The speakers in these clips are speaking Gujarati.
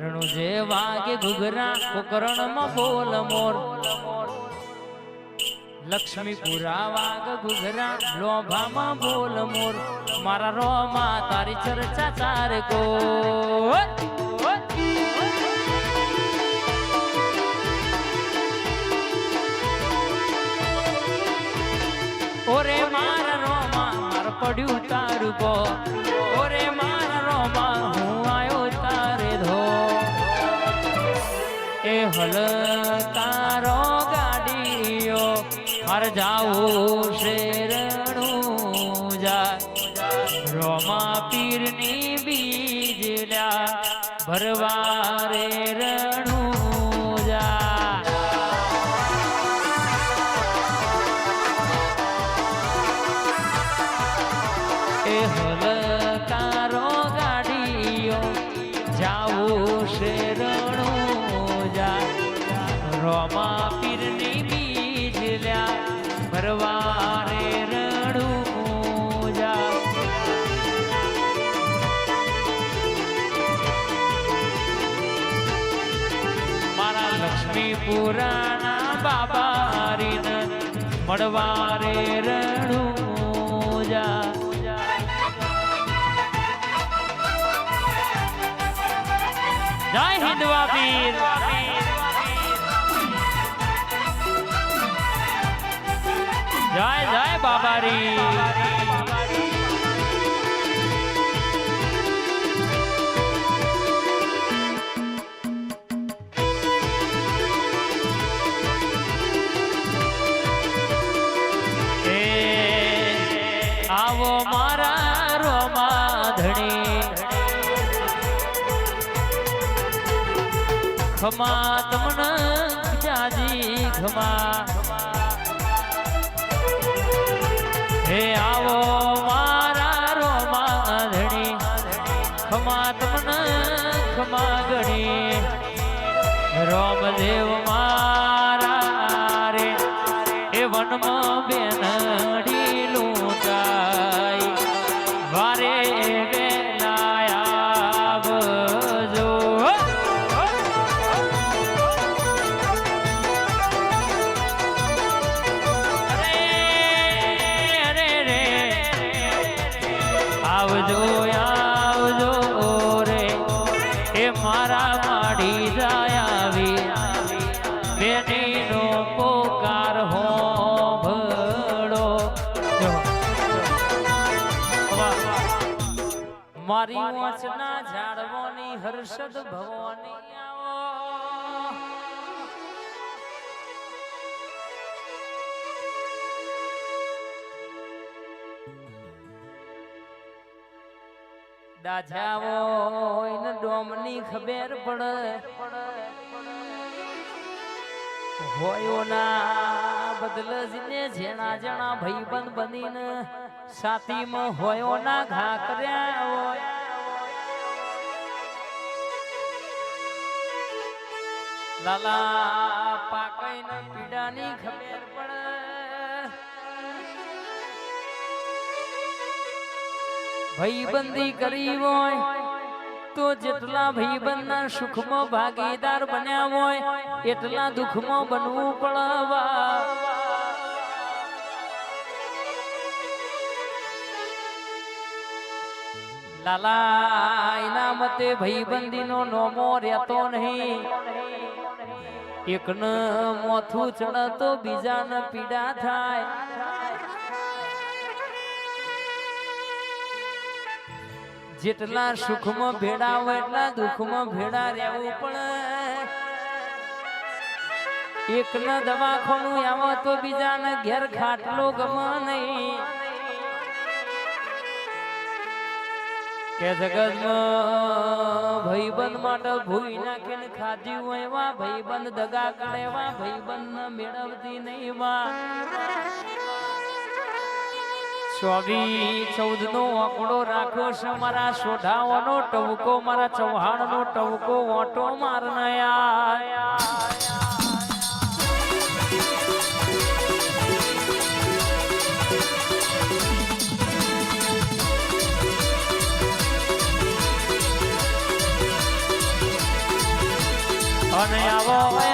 રણુ જે વાગે ઘુઘરા, કોકરણમાં બોલ મોર. લક્ષ્મીપુરા વાગ ઘુઘરા, લોભામાં બોલ મોર. મારા રોમાં તારી ચર્ચા ચારે કો ઓરે મારા રોમાં માર પડ્યું તારું કો ઓરે એ હલ તારો ગાડીઓ, માર જાવું શેરણું જા રોમા પીરની બીજલા ભરવા રે રણું જા એ હલકારો ગાડીઓ, જાવું શેરણ રોમા પીરની બીજ લ્યા, ભરવારે રણું જા મારા લક્ષ્મી પુરાણા બાબા રીન મળવારે રણું જા જય હિન્દવા પીર જય જય બાબારી. આવો મારા રોમા ધણી ખમા તમને જાજી ખમા. હે આવો મારા રોમા ધણી ખમા તમને ખમા ગણી રોમદેવ મારા રે, એ વનમાં બેનડી આવજો રે એ મારા માડી જાય આવી બેનીનો પોકાર હો ભળો મારી વાંચના જાળવોની હર્ષદ ભવાની આવો હોય ને ડોમની ખબર પડે. હોયોના ના જેણા જણા ભાઈબંધ બનીને સાતીમાં હોયોના ઘા કર્યા હોય. લાલા પાકઈને પીડાની ખબર પડે. ભાઈબંધી કરી હોય, તો જેટલા ભાઈબંધના સુખમાં ભાગીદાર બન્યા હોય, એટલા દુઃખમાં બનવું પડવા લાલા, એના મતે ભાઈબંધીનો નોમો રહેતો નહીં. એકને મોથું ચડતો, બીજાને પીડા થાય. જેટલા સુખમાં ભેડા હોય એટલા દુઃખમાં ભેડા રહેવું પણ એક ન દવાખાનું આવો તો બીજાને ઘેર ખાટલો ગમે નહીં. કે જગતમાં ભાઈબંધ માટે ભૂઈ નાખીને ખાધી હોય વા ભાઈબંધ દગા કરે એવા ભાઈબંધ મેળવતી નહીં વા ચોવીસ ચૌદ નો આંકડો રાખ્યો છે મારા સોઢાઓનો ટવકો, મારા ચૌહાણ નો ટવકો ઓટો મારનયા. અને આવો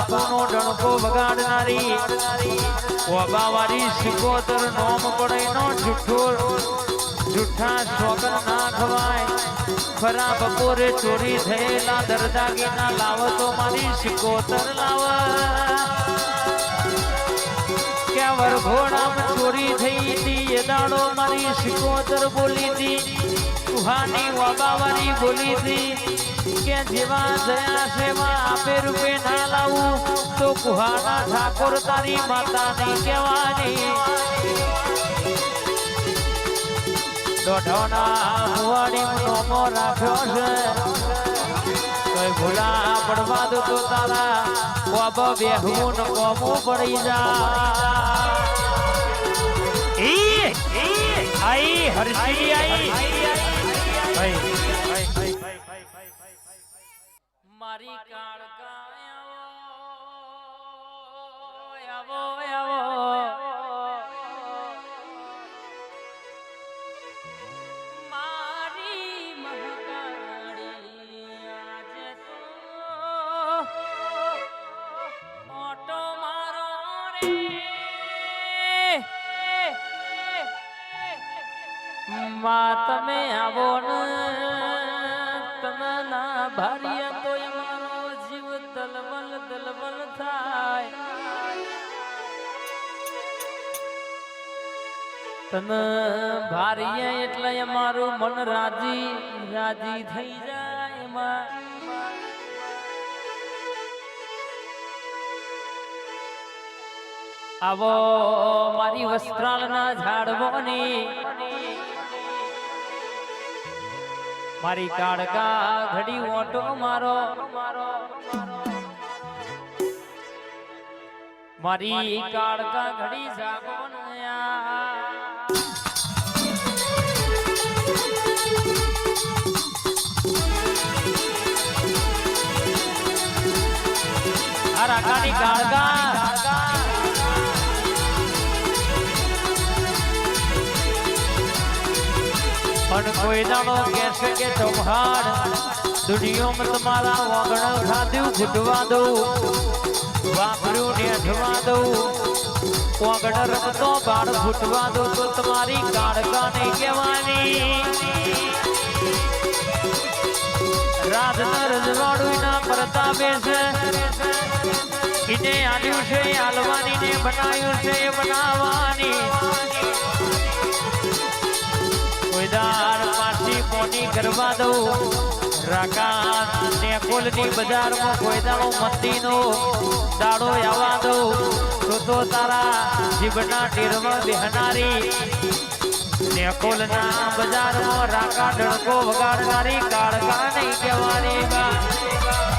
બાપુનો ડણકો વગાડનારી. ઓબાવાળી સિકોતર નોમ પડેનો જુઠ્ઠો જુઠ્ઠા સોગન ના ખવાય. ખરા બપોરે ચોરી થયેલા દરદાગીના લાવ તો મારી સિકોતર લાવ કે ઘોડામાં ચોરી થઈ હતી એ દાડો મારી સિકોતર બોલી હતી સુહાની વાબાવાડી બોલી હતી કે જેવા જયા સેવા આપે રૂપે ના લાવું, તો કુહાડા ઠાકોર તારી માતાને કહેવાની. દોઢોના પડવા દો તો તારા કોબ બેહવું પડી જા. આઈ હરસી આઈ. મારી કાળકા આવો આવો માં તમે આવો ને તમે ના તને ભારીએ એટલે અમારું મન રાજી રાજી થઈ જાય એમાં. આવો મારી વસ્ત્રાલના ઝાડવોની. મારી કાળકા ઘડી ઓટો મારો. મારી કાળકા ઘડી જાગો આ રાકાની પણ કોઈ દાડો કહેશે કે ચૌહાણ, દુનિયામાં તમારા વાગણ ખાધું ઘૂટવા દઉં, વાપર્યું ને અઠવા દઉં. વાગણ રમતો, બાળ ફૂટવા દો તો તમારી કાળકા નહીં કહેવાની. રાતના રજવાડું ના પ્રતાપે છે. એને આલ્યું છે આલવાની ને બનાવ્યું છે બનાવવાની. કોઈ દાર પાછી કોની કરવા દઉં. રાકાત ને કોલની બજારમાં કોઈ દાડો મંદીનો દાડો આવવા દઉં. તો તારા જીવના ટેરમાં બેહનારી ને કોલના બજારમાં રાકા ડણકો વગાડનારી કાળકા નહીં કહેવાની બા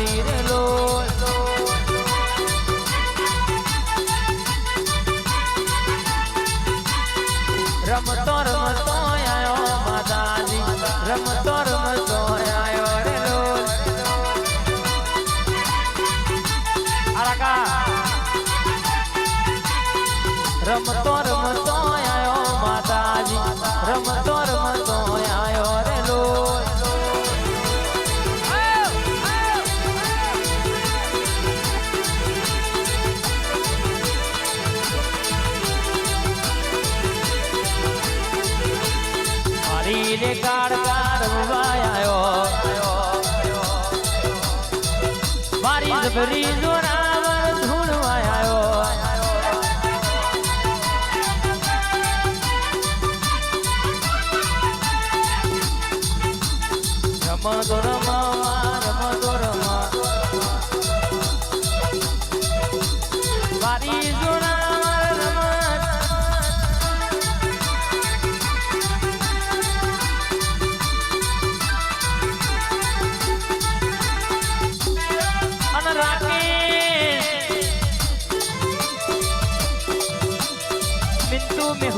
રમતી રમતો આયો માતાજી. રમતો રમતો આયો રે લો. આરાકા. રમતો કાર આવ્યો મારી જબરી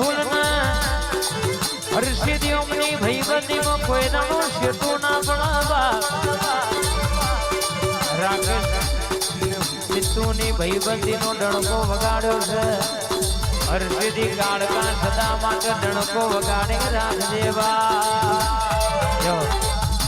મેહુલના હર્ષિદી ઓમની ભઈબંધીમાં કોઈ નમો સેતુ ના ભણાવા રાકેશ મિંતુની ભઈબંધીનો ડણકો વગાડ્યો છે. હર્ષિદી કાળકા સદા માટે ડણકો વગાડે રાખ દેવા